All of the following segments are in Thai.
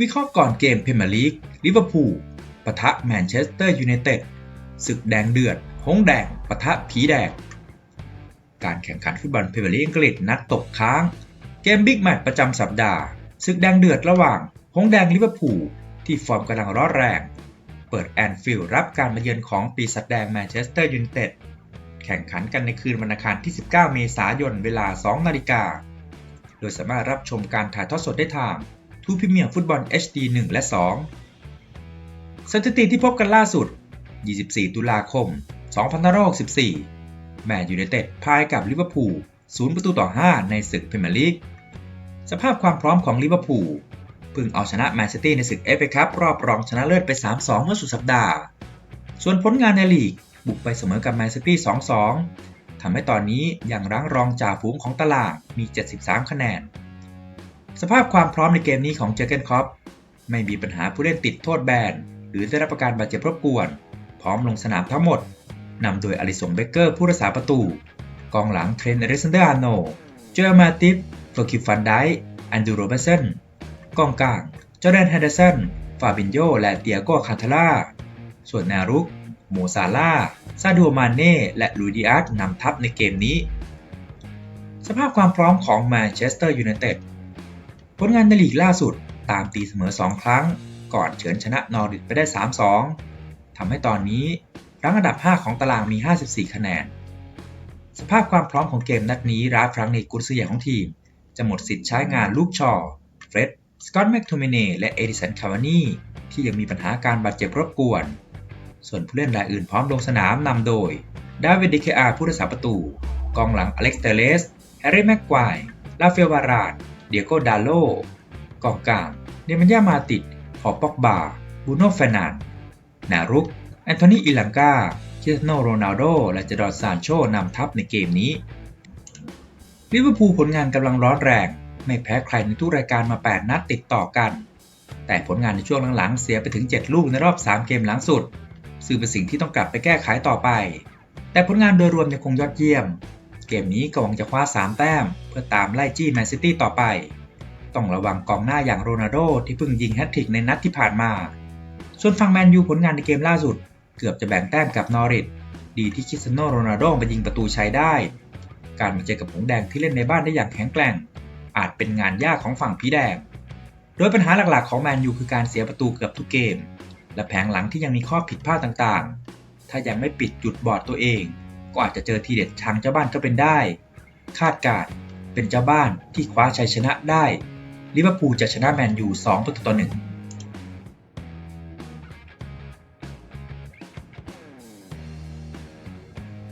วิเคราะห์ก่อนเกมเพเมียร์ลีกลิเวอร์พูลปะทะแมนเชสเตอร์ยูไนเต็ดศึกแดงเดือดหงแดงปะทะผีแดง การแข่งขันฟุตบอลเพเมียร์ลีกอังกฤษนัดตกค้าง เกมบิ๊กแมตช์ประจำสัปดาห์ศึกแดงเดือดระหว่างหงแดงลิเวอร์พูลที่ฟอร์มกำลังร้อนแรง เปิดแอนฟิลด์รับการมาเยือนของปีศาจแดงแมนเชสเตอร์ยูไนเต็ดแข่งขันกันในคืนวันอังคารที่ 19 เมษายนเวลา 2 นาฬิกา โดยสามารถรับชมการถ่ายทอดสดได้ทาง ทูพิเมียร์ฟุตบอล HD 1 และ 2 สถิติที่พบกันล่าสุด 24 ตุลาคม 2564 แมนยูไนเต็ดพ่ายกับลิเวอร์พูล 0 ประตูต่อ 5 ในศึกพรีเมียร์ลีก สภาพความพร้อมของลิเวอร์พูลเพิ่งเอาชนะแมนซิตี้ในศึกเอฟเอคัพรอบรองชนะเลิศไป 3-2 เมื่อสุดสัปดาห์ ส่วนผลงานในลีกบุกไปเสมอกับแมนซิตี้ 2-2ทำให้ตอนนี้ยังรั้งรองจ่าฝูงของตลาดมี 73 คะแนน สภาพความพร้อมในเกมนี้ของเจอเกนคอปไม่มีปัญหาผู้เล่นติดโทษแบน หรือได้รับประการบาดเจ็บรบกวน พร้อมลงสนามทั้งหมดนำโดยอลิสงเบเกอร์ผู้รักษาประตู กองหลังเทรนเอเรซันเดอร์อาโนเจอร์มาติฟเฟอร์คิวฟันไดแอนดูโรเบเซนกองกลางจอร์แดนเฮเดอร์สันฟาบินโยและเตียโกคาทาล่าส่วนแนวรุกโมซาล่าซาดูมาเน่และลูดิอาร์ตนำทัพในเกมนี้ สภาพความพร้อมของแมนเชสเตอร์ยูไนเต็ด ผลงานในลีกล่าสุดตามตีเสมอ 2 ครั้ง ก่อนเฉือนชนะนอริทไปได้ 3-2 ทำให้ตอนนี้รั้งอันดับ 5 ของตารางมี 54 คะแนน สภาพความพร้อมของเกมนัดนี้ราฟรังในกุนซือใหญ่ของทีม จะหมดสิทธิ์ใช้งานลูกชอเฟร็ดสกอตแมคโทมิเน่และเอดิสันคาวานีที่ยังมีปัญหาการบาดเจ็บรบกวน ส่วนผู้เล่นรายอื่นพร้อมลงสนามนำโดยดาวิดดิเคอาผู้รักษาประตู กองหลังอเล็กซ์เตเลสแฮร์รี่แม็กควายลาเฟลวาราด เดียโกดาโลกองกลางเนมันยามาติดพอปอกบาบูโนเฟนานนารุก แอนโทนีอิลังกาคริสโนโรนัลโด และจดอร์ซานโชนำทัพในเกมนี้ลิเวอร์พูลผลงานกำลังร้อนแรง ไม่แพ้ใครในทุกรายการมา 8 นัดติดต่อกัน แต่ผลงานในช่วงหลังๆ เสียไปถึง 7 ลูกในรอบ 3 เกมหลังสุด ซึ่งเป็นสิ่งที่ต้องกลับไปแก้ไขต่อไป แต่ผลงานโดยรวมยังคงยอดเยี่ยม เกมนี้ก็หวังจะคว้า 3 แต้ม เพื่อตามไล่จี้แมนซิตี้ต่อไป ต้องระวังกองหน้าอย่างโรนัลโดที่เพิ่งยิงแฮตทริกในนัดที่ผ่านมา ส่วนฝั่งแมนยูผลงานในเกมล่าสุด เกือบจะแบ่งแต้มกับนอริทดีที่คิสโนโรนัลโดมายิงประตูชัยได้ การมาเจอกับหงแดงที่เล่นในบ้านได้อย่างแข็งแกร่ง อาจเป็นงานยากของฝั่งผีแดง โดยปัญหาหลักๆของแมนยูคือการเสียประตูเกือบทุกเกม และแผงหลังที่ยังมีข้อผิดพลาดต่างๆ ถ้ายังไม่ปิดจุดบอดตัวเอง ก็อาจจะเจอทีเด็ดทางเจ้าบ้านก็เป็นได้ คาดการณ์เป็นเจ้าบ้านที่คว้าชัยชนะได้ ลิเวอร์พูลจะชนะแมนยู2ประตูต่อ1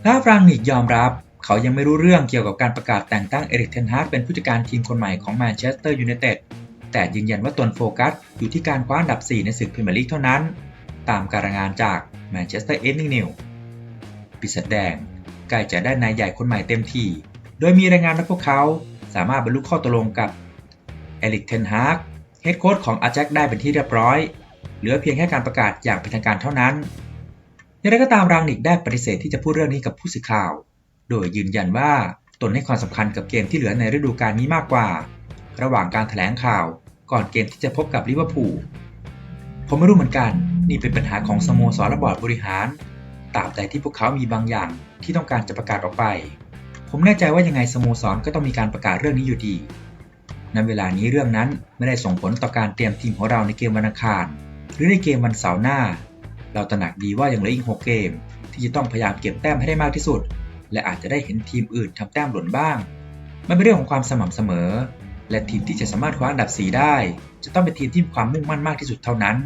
ลาฟรังนิกยอมรับ เขายังไม่รู้เรื่องเกี่ยวกับการประกาศแต่งตั้งเอริกเทนฮากเป็นผู้จัดการทีมคนใหม่ของแมนเชสเตอร์ยูไนเต็ดแต่ยืนยันว่าตนโฟกัสอยู่ที่การคว้าอันดับ 4 ในศึกพรีเมียร์ลีกเท่านั้น ตามการรายงานจากแมนเชสเตอร์เอฟนิงนิว ปีศาจแดงใกล้จะได้นายใหญ่คนใหม่เต็มที่ โดยมีรายงานว่าพวกเขาสามารถบรรลุข้อตกลงกับเอริกเทนฮาร์กเฮดโค้ชของอาแจ็คได้เป็นที่เรียบร้อย เหลือเพียงแค่การประกาศอย่างเป็นทางการเท่านั้นอย่างไรก็ตามรังนิกได้ปฏิเสธที่จะพูดเรื่องนี้กับผู้สื่อข่าว โดยยืนยันว่าตนให้ความสำคัญกับเกมที่เหลือในฤดูกาลนี้มากกว่า ระหว่างการถแถลงข่าวก่อนเกมที่จะพบกับลิเวอร์พูลผมไม่รู้เหมือนกัน นี่เป็นปัญหาของสโมสรและบอร์ดบริหาร ตราบใดที่พวกเขามีบางอย่างที่ต้องการจะประกาศออกไป ผมแน่ใจว่ายังไงสโมสรก็ต้องมีการประกาศเรื่องนี้อยู่ดีณเวลานี้เรื่องนั้นไม่ได้ส่งผลต่อการเตรียมทีมของเราในเกมวันอังคาร หรือในเกมวันเสาร์หน้า เราตระหนักดีว่ายังเหลืออีก 6 เกม ที่จะต้องพยายามเก็บแต้มให้ได้มากที่สุด และอาจจะได้เห็นทีมอื่นทำแต้มหล่นบ้าง มันเป็นเรื่องของความสม่ำเสมอ และทีมที่จะสามารถคว้าอันดับ 4 ได้ จะต้องเป็นทีมที่มีความมุ่งมั่นมากที่สุดเท่านั้น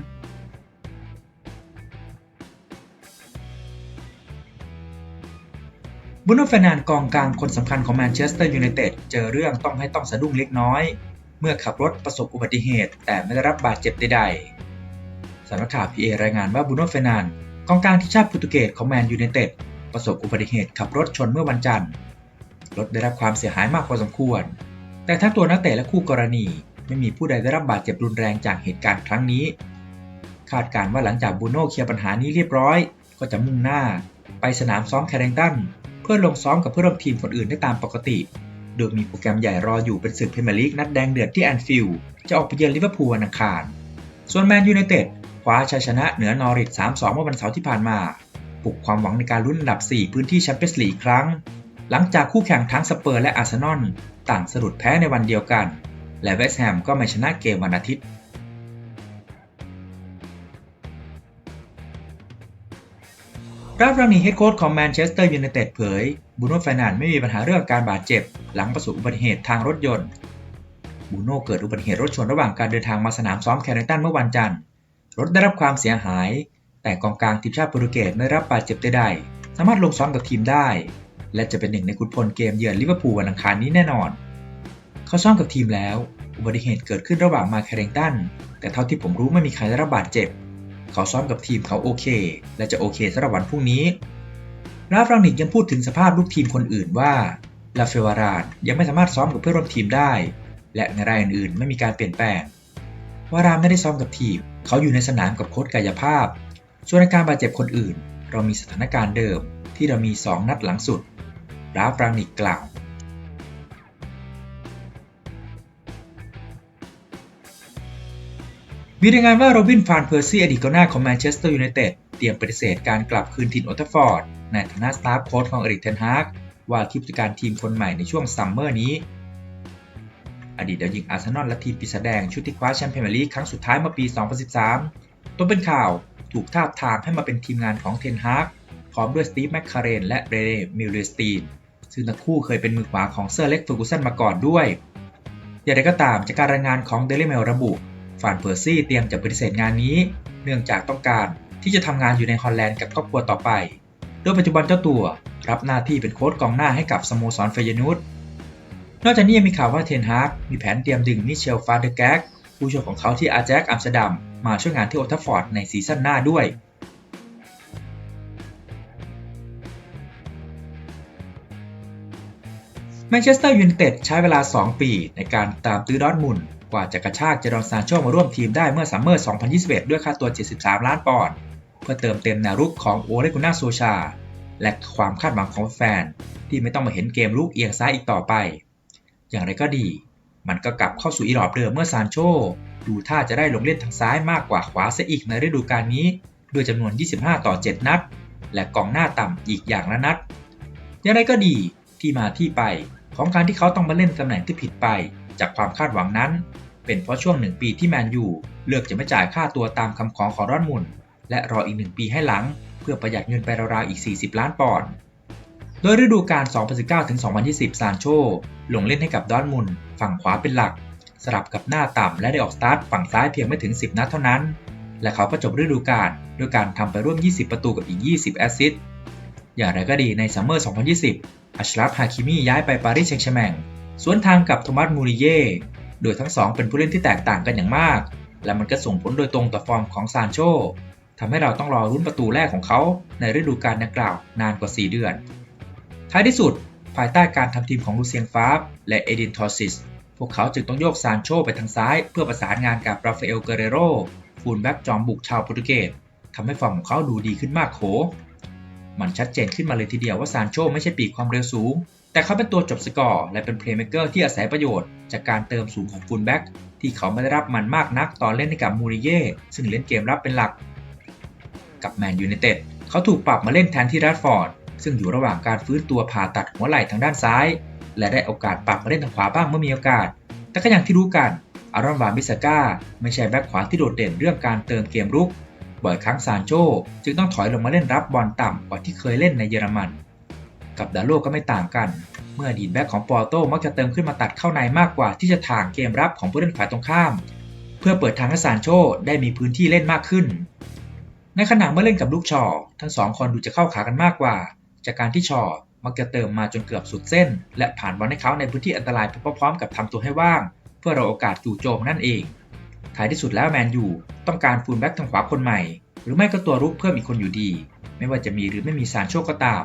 บุโนเฟนานกองกลางคนสำคัญของแมนเชสเตอร์ยูไนเต็ดเจอเรื่องต้องให้ต้องสะดุ้งเล็กน้อย เมื่อขับรถประสบอุบัติเหตุ แต่ไม่ได้รับบาดเจ็บใดๆสำนักข่าวพีเอรายงานว่าบุโนเฟนานกองกลางทีมชาติโปรตุเกสของแมนยูไนเต็ดประสบอุบัติเหตุขับรถชนเมื่อวันจันทร์รถได้รับความเสียหายมากพอสมควร แต่ทั้งตัวนักเตะและคู่กรณีไม่มีผู้ใดได้รับบาดเจ็บรุนแรงจากเหตุการณ์ครั้งนี้ คาดการว่าหลังจากบูโน่เคลียร์ปัญหานี้เรียบร้อย ก็จะมุ่งหน้า ไปสนามซ้อมแคร์เรงตัน เพื่อลงซ้อมกับเพื่อนร่วมทีมคนอื่นได้ตามปกติ โดยมีโปรแกรมใหญ่รออยู่เป็นศึกพรีเมียร์ลีกนัดแดงเดือดที่แอนฟิลด์จะออกไปเยือนลิเวอร์พูลวันอังคาร ส่วนแมนยูไนเต็ดคว้าชัยชนะเหนือนอริท3-2 เมื่อวันเสาร์ที่ผ่านมาปลุกความหวังในการลุ้นอันดับ 4 พื้นที่แชมเปี้ยนส์ลีกอีกครั้ง หลังจากคู่แข่งทั้งสเปอร์และอาร์เซนอลต่างสะดุดแพ้ในวันเดียวกัน และเวสต์แฮมก็ไม่ชนะเกมวันอาทิตย์ ราฟรานีเฮดโค้ชของแมนเชสเตอร์ยูไนเต็ดเผยบูโน่แฟนันด์ไม่มีปัญหาเรื่องการบาดเจ็บ หลังประสบอุบัติเหตุทางรถยนต์บูโน่เกิดอุบัติเหตุรถชนระหว่างการเดินทางมาสนามซ้อมแคริงตันเมื่อวันจันทร์ รถได้รับความเสียหาย แต่กองกลางทีมชาติโปรตุเกสไม่รับบาดเจ็บใดๆสามารถลงซ้อมกับทีมได้ และจะเป็นหนึ่งในขุนพลเกมเยือนลิเวอร์พูลวันอังคารนี้แน่นอน เขาซ้อมกับทีมแล้ว อุบัติเหตุเกิดขึ้นระหว่างมาแคริงตันแต่เท่าที่ผมรู้ไม่มีใครได้รับบาดเจ็บ เขาซ้อมกับทีมเขาโอเค และจะโอเคสำหรับวันพรุ่งนี้ราฟรังนิกยังพูดถึงสภาพลูกทีมคนอื่นว่าลาเฟวารานยังไม่สามารถซ้อมกับเพื่อนร่วมทีมได้ และในรายอื่นๆไม่มีการเปลี่ยนแปลงวารานไม่ได้ซ้อมกับทีม เขาอยู่ในสนามกับโค้ชกายภาพ ส่วนอาการบาดเจ็บคนอื่น เรามีสถานการณ์เดิมที่เรามี 2 นัดหลังสุดราฟรังนิกกล่าว มีรายงานว่าโรบินฟานเพอร์ซี่อดีตกองหน้าของแมนเชสเตอร์ยูไนเต็ดเตรียมปฏิเสธการกลับคืนถิ่นโอลด์แทัฟฟอร์ด ในฐานะสตาฟโค้ชของเอริกเทนฮากว่าที่ผู้จัดการทีมคนใหม่ในช่วงซัมเมอร์นี้ อดีตดาวยิงอาร์เซนอลและทีมปีศาจแดงชุดที่คว้าแชมป์พรีเมียร์ลีกครั้งสุดท้ายเมื่อปี 2013ต้นเป็นข่าวถูกทาบทามให้มาเป็นทีมงานของเทนฮากพร้อมด้วยสตีฟแมคคาเรนและเรเนมิลเลสตีนซึ่งทั้งคู่เคยเป็นมือขวาของเซอร์เล็กเฟอร์กูสันมาก่อนด้วย อย่างไรก็ตามจากการรายงานของเดลิเมลระบุ ฟานเพอร์ซี่เตรียมจะปฏิเสธงานนี้ เนื่องจากต้องการที่จะทำงานอยู่ในฮอลแลนด์กับครอบครัวต่อไป โดยปัจจุบันเจ้าตัวรับหน้าที่เป็นโค้ชกองหน้าให้กับสโมสรเฟยนูตนอกจากนี้ยังมีข่าวว่าเทนฮาร์กมีแผนเตรียมดึงมิเชลฟาเดแกกผู้ช่วยของเขาที่อาแจ็กอัมสเตอร์ดัมมาช่วยงานที่โอทัฟฟอร์ดในซีซั่นหน้าด้วยแมนเชสเตอร์ยูไนเต็ดใช้เวลา 2 ปีในการตามตื้อดอทมุน กว่าจะกระชากเจดอนซานโชมาร่วมทีมได้เมื่อซัมเมอร์ 2021 ด้วยค่าตัว 73 ล้านปอนด์เพื่อเติมเต็มแนวรุกของโอเลกุน่าโซชา และความคาดหวังของแฟน ที่ไม่ต้องมาเห็นเกมลุกเอียงซ้ายอีกต่อไป อย่างไรก็ดี มันก็กลับเข้าสู่อีหลอบเดิมเมื่อซานโชดูท่าจะได้ลงเล่นทางซ้ายมากกว่าขวาเสียอีกในฤดูกาลนี้ ด้วยจำนวน 25 ต่อ 7 นัด และกองหน้าต่ำอีกอย่างละนัด อย่างไรก็ดีที่มาที่ไปของการที่เขาต้องมาเล่นตำแหน่งที่ผิดไป จากความคาดหวังนั้น เป็นเพราะช่วงหนึ่งปีที่แมนยูเลือกจะไม่จ่ายค่าตัวตามคำขอของรอนมุนและรออีกหนึ่งปีให้หลัง เพื่อประหยัดเงินไปราวๆอีก 40 ล้านปอนด์โดยฤดูกาล 2019-2020 ซานโช ลงเล่นให้กับดอร์ทมุนฝั่งขวาเป็นหลัก สลับกับหน้าต่ำและได้ออกสตาร์ทฝั่งซ้ายเพียงไม่ถึง 10 นัดเท่านั้น และเขาก็จบฤดูกาลด้วยการทำไปร่วม 20 ประตูกับอีก 20 แอสซิสต์อย่างไรก็ดีในซัมเมอร์ 2020 อัชรัฟฮาคิมีย้ายไปปารีสแซงต์แชร์แมง สวนทางกับโทมัสมูริเย่โดยทั้งสองเป็นผู้เล่นที่แตกต่างกันอย่างมาก และมันก็ส่งผลโดยตรงต่อฟอร์มของซานโชทำให้เราต้องรอรุ้นประตูแรกของเขาในฤดูกาลดังกล่าวนานกว่า 4 เดือน ท้ายที่สุด ภายใต้การทำทีมของลูเซียนฟาบและเอดินทอร์ซิส พวกเขาจึงต้องโยกซานโชไปทางซ้าย เพื่อประสานงานกับราฟาเอลเกเรโรฟูลแบ็กจอมบุกชาวโปรตุเกสทำให้ฟอร์มของเขาดูดีขึ้นมากโข มันชัดเจนขึ้นมาเลยทีเดียวว่าซานโชไม่ใช่ปีกความเร็วสูง แต่เขาเป็นตัวจบสกอร์และเป็นเพลย์เมเกอร์ที่อาศัยประโยชน์ จากการเติมสูงของฟูลแบ็กที่เขาไม่ได้รับมันมากนักตอนเล่นให้กับมูริเย่ซึ่งเล่นเกมรับเป็นหลัก กับแมนยูไนเต็ดเขาถูกปรับมาเล่นแทนที่แรดฟอร์ดซึ่งอยู่ระหว่างการฟื้นตัวผ่าตัดหัวไหล่ทางด้านซ้าย และได้โอกาสปรับมาเล่นทางขวาบ้างเมื่อมีโอกาส แต่ก็อย่างที่รู้กันอารอนวานบิสก้าไม่ใช่แบ็คขวาที่โดดเด่นเรื่องการเติมเกมรุก บ่อยครั้งซานโชจึงต้องถอยลงมาเล่นรับบอลต่ำกว่าที่เคยเล่นในเยอรมัน กับดาโลก็ไม่ต่างกัน เมื่อดีตแบ็คของปอร์โตมักจะเติมขึ้นมาตัดเข้าในมากกว่าที่จะถ่างเกมรับของผู้เล่นฝ่ายตรงข้าม เพื่อเปิดทางให้ซานโชได้มีพื้นที่เล่นมากขึ้น ในขณะเมื่อเล่นกับลูกชอ ทั้งสองคนดูจะเข้าขากันมากกว่า จากการที่ชอมักจะเติมมาจนเกือบสุดเส้น และผ่านบอลให้เขาในพื้นที่อันตรายไปพร้อมๆกับทำตัวให้ว่าง เพื่อรอโอกาสจู่โจมนั่นเองท้ายที่สุดแล้วแมนยูต้องการฟูลแบ็กทางขวาคนใหม่ หรือไม่ก็ตัวรุกเพิ่มอีกคนอยู่ดี ไม่ว่าจะมีหรือไม่มีซานโชก็ตาม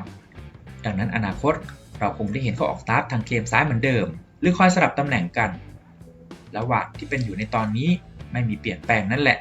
ดังนั้นอนาคตเราคงได้เห็นเขาออกสตาร์ททางเกมซ้ายเหมือนเดิม หรือคอยสลับตำแหน่งกันระหว่างที่เป็นอยู่ในตอนนี้ไม่มีเปลี่ยนแปลงนั่นแหละ